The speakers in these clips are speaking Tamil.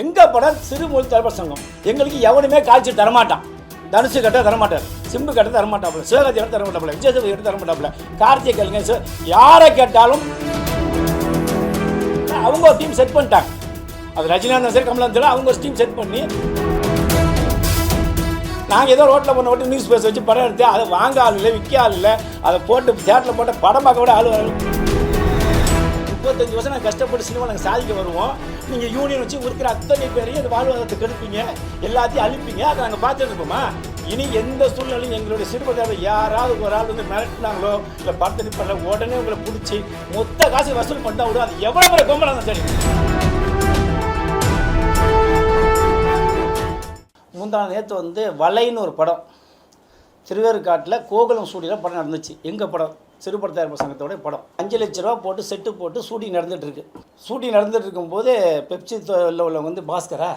எங்க படம் சிறுமொழி தலைவர் சங்கம். எங்களுக்கு எவனுமே காய்ச்சி தரமாட்டான். தனுசு கட்ட தரமாட்டார். சிம்பு கட்ட தரமாட்டாப்புல. சிவகாஜி கட்ட தரமாட்டாப்புல. விஜய் சேதுபதி கட்ட தரமாட்டாப்புல. கார்த்திக் கலைஞர் யாரை கேட்டாலும் அவங்க ஒரு டீம் செட் பண்ணிட்டாங்க. அது ரஜினிகாந்த் சரி கமலாந்தன் அவங்க ஒரு டீம் செட் பண்ணி நாங்கள் ஏதோ ரோட்டில் போன ஓட்டு நியூஸ் பேச வச்சு படம் எடுத்து அதை வாங்க ஆள் இல்லை விற்க ஆள் இல்லை. அதை போட்டு தேட்டரில் போட்டு படம் பார்க்க கூட ஆள் வரல. முப்பத்தஞ்சு வருஷம் நாங்கள் கஷ்டப்பட்டு சினிமா நாங்கள் சாதிக்க வருவோம். நீங்கள் யூனியன் வச்சு இருக்கிற அத்தனை பேரையும் அந்த வாழ்வாதாரத்தை கெடுப்பீங்க. எல்லாத்தையும் அழிப்பீங்க. அதை நாங்கள் பார்த்துருப்போமா இனி எந்த சூழ்நிலையும் எங்களுடைய சிறுபதாவை யாராவது ஒரு ஆள் வந்து மிரட்டினாங்களோ இல்லை படத்தை பண்ணல உடனே உங்களை பிடிச்சி மொத்த காசு வசூல் பண்ணால் விடும் அது எவ்வளோ பெரிய கொம்பளம் சரி முந்தா நேற்று வந்து வலைன்னு ஒரு படம். திருவேற்காட்டில் கோகுலம் ஸ்டூடியோவில் படம் நடந்துச்சு. எங்கள் படம்? சிறுபட தயாரிப்பு சங்கத்தோட படம். அஞ்சு லட்ச ரூபா போட்டு செட்டு போட்டு ஷூட்டிங் நடந்துட்டு இருக்கு. ஷூட்டிங் நடந்துட்டு இருக்கும்போது பெப்சி உள்ளவங்க வந்து பாஸ்கரா?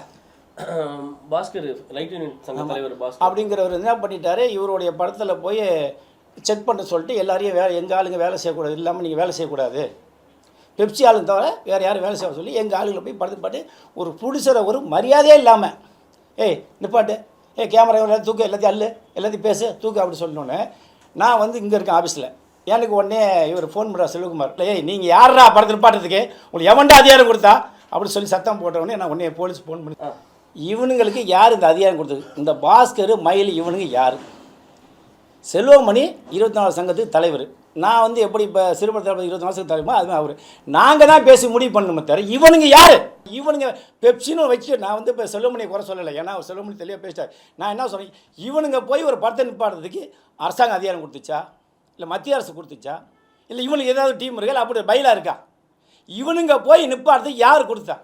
பாஸ்கர் லைட் யூனியன் சங்க தலைவர் பாஸ்கர். அப்படிங்கிறவர் என்ன பண்ணிட்டாரு? இவருடைய படத்தில் போய் செக் பண்ண சொல்லிட்டு எல்லாரையும் வேலை எங்கள் ஆளுங்க வேலை செய்யக்கூடாது இல்லாமல் நீங்கள் வேலை செய்யக்கூடாது. பெப்சி ஆளுங்க தவிர வேறு யாரும் வேலை செய்ய சொல்லி எங்கள் ஆளுங்களை போய் படத்து பாட்டு ஒரு ப்ரொடியூசரை ஒரு மரியாதையே இல்லாமல் ஏய் நிப்பாட்டு. ஏய் கேமரா எல்லாத்தையும் தூக்கு எல்லாத்தையும் அல்லு எல்லாத்தையும் பேசு. தூக்கு அப்படி சொன்னோன்னே நான் வந்து இங்கே இருக்கேன் ஆஃபீஸில் எனக்கு உடனே இவர் ஃபோன் பண்ணுறா செல்வகுமார். ஏய் நீங்கள் யாரா படத்தை நிப்பாட்டுறதுக்கு? உங்களுக்கு எவன்டா அதிகாரம் கொடுத்தா? அப்படி சொல்லி சத்தம் போட்ட உடனே நான் உடனே போலீஸ் ஃபோன் பண்ணி இவனுங்களுக்கு யார் இந்த அதிகாரம் கொடுத்தது? இந்த பாஸ்கர் மயில் இவனுங்க யார்? செல்வமணி இருபத்தி நாலு சங்கத்துக்கு தலைவர். நான் வந்து எப்படி இப்போ சிறுபட இருபத்தி நாலு சங்கத்துக்கு தலைவர் அதுமாதிரி அவர். நாங்கள் தான் பேசி முடிவு பண்ணணுமே தவிர இவனுங்க யார்? இவனுங்க பெப்சின்னு வச்சு நான் வந்து இப்போ செல்வமணியை குறை சொல்லலை. ஏன்னா அவர் செல்வமணி தெளிவாக பேசிட்டார். நான் என்ன சொன்னேன் இவனுங்க போய் ஒரு படத்தை நிப்பாடுறதுக்கு அரசாங்கம் அதிகாரம் கொடுத்துச்சா? இல்லை மத்திய அரசு கொடுத்துச்சா? இல்லை இவனுக்கு ஏதாவது டீம் இருக்கா? இல்லை அப்படி பயிலாக இருக்கா? இவனுங்க போய் நிப்பாடுறது யார் கொடுத்தா?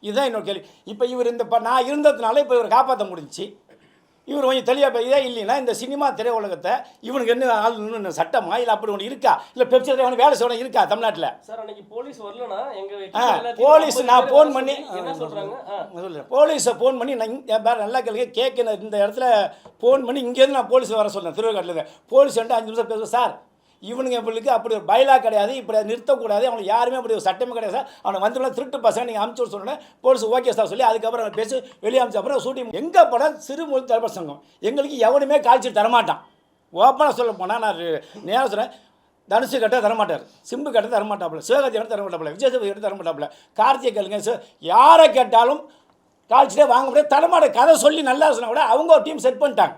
இதுதான் என்னோட கேள்வி. இப்போ இவர் இந்த நான் இருந்ததுனால இப்போ இவரை காப்பாற்ற முடிஞ்சுச்சு. இவர் கொஞ்சம் தெளிவாக இதே இல்லைன்னா இந்த சினிமா திரையுலகத்தை இவனுக்கு என்ன ஆள் சட்டமா இல்லை அப்படி ஒன்று இருக்கா? இல்லை பெப்சி அவனுக்கு வேலை செய்யணும் இருக்கா தமிழ்நாட்டில்? சார் அன்னைக்கு போலீஸ் வரலனா எங்க ஆ team எல்லாத்தையும் போலீஸ் 50 நான் ஃபோன் பண்ணி என்ன சொல்லுறேன் போலீஸை ஃபோன் பண்ணி நான் பாரு நல்லா கேளுங்க. கேட்கணும் இந்த இடத்துல ஃபோன் பண்ணி இங்கேருந்து நான் போலீஸ் வர சொன்னேன். திருவேற்காட்டில் போலீஸ் வந்து அஞ்சு நிமிஷம் பேசுவேன் சார் இவனுங்க இவங்களுக்கு அப்படி ஒரு பைலா கிடையாது இப்படி அதை நிறுத்தக்கூடாது அவனுக்கு யாருமே அப்படி ஒரு சட்டமே கிடையாது சார். அவனை வந்து திருட்டு பசங்க நீங்கள் அமுச்சு விட சொன்னேன் போலீஸ் ஓகே சார் சொல்லி அதுக்கப்புறம் அவன் பேசி வெளியே அமிச்ச அப்புறம் ஷூட்டிங் எங்கள் படம் சிறுமொழி தலைவர் சங்கம் எங்களுக்கு எவனுமே காய்ச்சி தரமாட்டான். ஓப்பனாக சொல்ல போனால் நான் நேரம் சொல்கிறேன் தனுசு கட்ட தரமாட்டார் சிம்பு கட்ட தரமாட்டாப்புல சிவகாஜி கட்ட தரமாட்டாப்புல விஜய் கட்ட தரமாட்டாப்புல கார்த்திகை கேளுங்க சார் யாரை கேட்டாலும் காய்ச்சிட்டே வாங்க முடியாது. தரமாட்ட கதை சொல்லி நல்லா சொன்னால் கூட அவங்க ஒரு டீம் செட் பண்ணிட்டாங்க.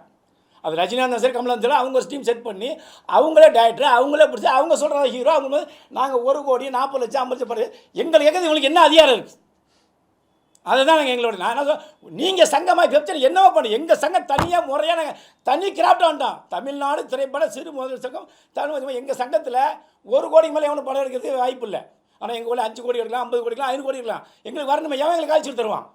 அது ரஜினிகாந்த் சரி கமலாந்தன் அவங்க டீம் செட் பண்ணி அவங்களே டேரக்டர் அவங்களே பிடிச்சி அவங்க சொல்கிற ஹீரோ அவங்க நாங்கள் ஒரு கோடி நாற்பது லட்சம் ஐம்பது லட்சம் படம் எங்களுக்கு எங்கே இவங்களுக்கு என்ன அதிகாரம் இருக்குது அதுதான் நாங்கள் எங்களோட நான் என்ன நீங்கள் சங்கமாக வெப்சைட் என்னவோ பண்ணு. எங்கள் சங்கம் தனியாக முறையாக நாங்கள் தனி கிராஃப்ட் வேண்டாம் தமிழ்நாடு திரைப்பட சிறு முதல் சங்கம் தமிழ் எங்கள் சங்கத்தில் ஒரு கோடிக்கு மேலே எவனும் படம் எடுக்கிறதுக்கு வாய்ப்பு இல்லை. ஆனால் எங்கள் ஊரில் அஞ்சு கோடி எடுக்கலாம் ஐம்பது கோடி எடுக்கலாம் ஐநூறு கோடி எடுக்கலாம். எங்களுக்கு வரணுமே எவன் எங்களுக்கு காய்ச்சல் தருவான்?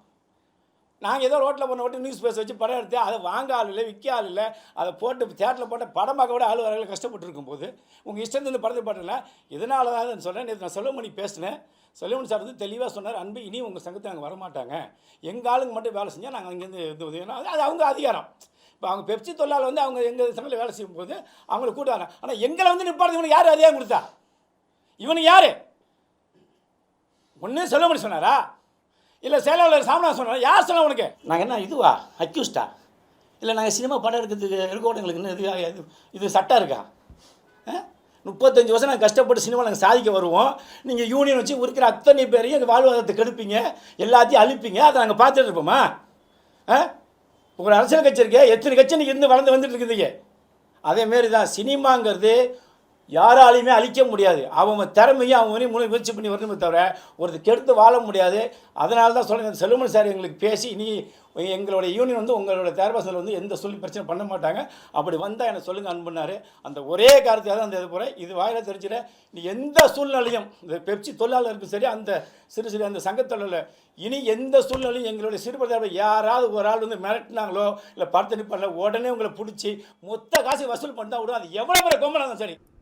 நாங்கள் ஏதோ ரோட்டில் போன ஓட்டு நியூஸ் பேச வச்சு படம் எடுத்து அதை வாங்க ஆள் இல்லை விற்க ஆள் இல்லை அதை போட்டு தேட்டரில் போட்ட படம் பார்க்க கூட ஆள் வரல கஷ்டப்பட்டு இருக்கும்போது உங்கள் இஷ்டத்துலேருந்து படத்தை பாட்டில் இதனால தான் சொல்கிறேன் நேற்று நான் செல்வமணி பேசினேன். செல்வமணி சார் வந்து தெளிவாக சொன்னார் அன்பு இனி உங்கள் சங்கத்தை நாங்கள் வரமாட்டாங்க. எங்கள் ஆளுங்க மட்டும் வேலை செஞ்சால் நாங்கள் இங்கேருந்து இது உதவினா அது அவங்க அதிகாரம். இப்போ அவங்க பெப்சி தொழிலாளர் வந்து அவங்க எங்கள் சமையல் வேலை செய்யும்போது அவங்கள கூட்டுவாங்க ஆனால் எங்களை வந்து நிப்பாடுறது இவனுக்கு யார் அதிகாரம் கொடுத்தா? இவனுக்கு யார்? ஒன்று செல்வமணி சொன்னாரா? இல்லை செயலாளர் சாமனா சொல்கிறேன் யார் சொன்னா உனக்கு? நாங்கள் என்ன இதுவா? அக்யூஸ்டா இல்லை நாங்கள் சினிமா படம் எடுக்கிறதுக்கு இருக்கவங்களுக்கு என்ன இது இது இது சட்டம் இருக்கா? ஆ? முப்பத்தஞ்சு வருஷம் நாங்கள் கஷ்டப்பட்டு சினிமா நாங்கள் சாதிக்க வருவோம். நீங்கள் யூனியன் வச்சு இருக்கிற அத்தனை பேரையும் எங்கள் வாழ்வாதாரத்தை கெடுப்பீங்க. எல்லாத்தையும் அழிப்பீங்க. அதை நாங்கள் பார்த்துட்டு இருப்போமா? ஆ? ஒரு அரசியல் கட்சி இருக்கே. எத்தனை கட்சி இன்றைக்கி இருந்து வளர்ந்து வந்துட்டு இருக்குதுங்க அதேமாரி தான் சினிமாங்கிறது யாராலையுமே அழிக்க முடியாது. அவன் திறமையை அவங்க முழு முயற்சி பண்ணி வரணுமே தவிர ஒருத்தர் கெடுத்து வாழ முடியாது. அதனால தான் சொல்லுங்கள் செல்லுமன் சார் எங்களுக்கு பேசி நீ எங்களுடைய யூனியன் வந்து உங்களோட தேர்வாசல் வந்து எந்த சொல்லி பிரச்சனை பண்ண மாட்டாங்க. அப்படி வந்தால் என்னை சொல்லுங்கள் அன்புனார் அந்த ஒரே காரணத்துக்காக தான் அந்த இது போகிறேன் இது வாயில தெரிஞ்சிட நீ எந்த சூழ்நிலையும் இந்த பெப்சி தொழிலாளருக்கும் சரி அந்த சிறு சிறு அந்த சங்கத்தொழில் இனி எந்த சூழ்நிலையும் எங்களுடைய சிறுபதாரம் யாராவது ஒரு ஆள் வந்து மிரட்டினாங்களோ இல்லை படத்தனி பண்ணல உடனே உங்களை பிடிச்சி மொத்த காசு வசூல் பண்ணால் விடும் அது எவ்வளோ பெரிய கொம்பனாலும் சரி.